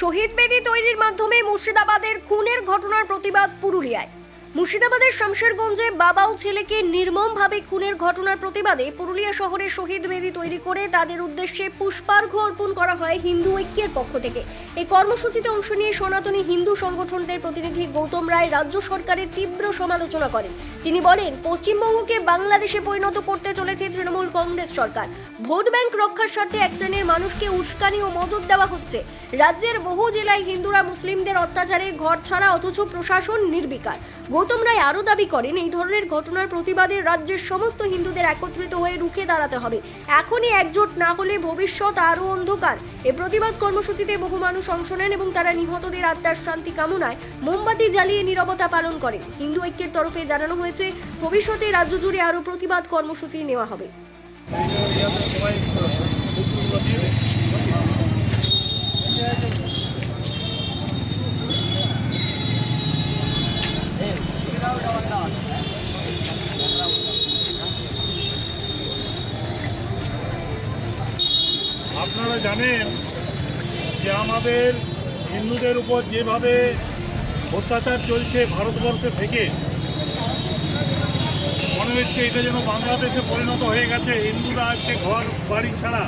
শহীদ বেদি তৈরির মাধ্যমে মুর্শিদাবাদের খুনের ঘটনার প্রতিবাদ পুরুলিয়ায়। মুর্শিদাবাদের শামশেরগঞ্জে বাবা ও ছেলেকে নির্মমভাবে খুনের ঘটনার প্রতিবাদে পুরুলিয়া শহরে শহীদ বেদি তৈরি করে তাদের উদ্দেশ্যে পুষ্পার্ঘ অর্পণ করা হয় হিন্দু ঐক্যের পক্ষ থেকে। এই কর্মসূচিতে অংশ নিয়ে সনাতনী হিন্দু সংগঠনদের প্রতিনিধি গৌতম রায় রাজ্য সরকারের তীব্র সমালোচনা করেন। তিনি বলেন, পশ্চিমবঙ্গকে বাংলাদেশে পরিণত করতে চলেছে তৃণমূল কংগ্রেস সরকার। ভোট ব্যাংক রক্ষার স্বার্থে এক শ্রেণির মানুষকে উস্কানি ও মদত দেওয়া হচ্ছে। রাজ্যের বহু জেলায় হিন্দুরা মুসলিমদের অত্যাচারে ঘর ছাড়া অথচ প্রশাসন নির্বিকার। গৌতম রায় আরও দাবি করেন, এই ধরনের ঘটনার প্রতিবাদে রাজ্যের সমস্ত হিন্দুদের একত্রিত হয়ে রুখে দাঁড়াতে হবে। এখনই একজোট না হলে ভবিষ্যৎ আরও অন্ধকার। এ প্রতিবাদ কর্মসূচিতে বহু মানুষ অংশ নেন এবং তারা নিহতদের আত্মার শান্তি কামনায় মোমবাতি জ্বালিয়ে নীরবতা পালন করেন। হিন্দু ঐক্যের তরফে জানানো হয়েছে, ভবিষ্যতে রাজ্য জুড়ে আরও প্রতিবাদ কর্মসূচি নেওয়া হবে। আপনারা জানেন যে আমাদের হিন্দুদের উপর যেভাবে অত্যাচার চলছে ভারতবর্ষ থেকে, মনে হচ্ছে এটা যেন বাংলাদেশে পরিণত হয়ে গেছে, হিন্দুরা আজকে ঘর বাড়ি ছাড়া।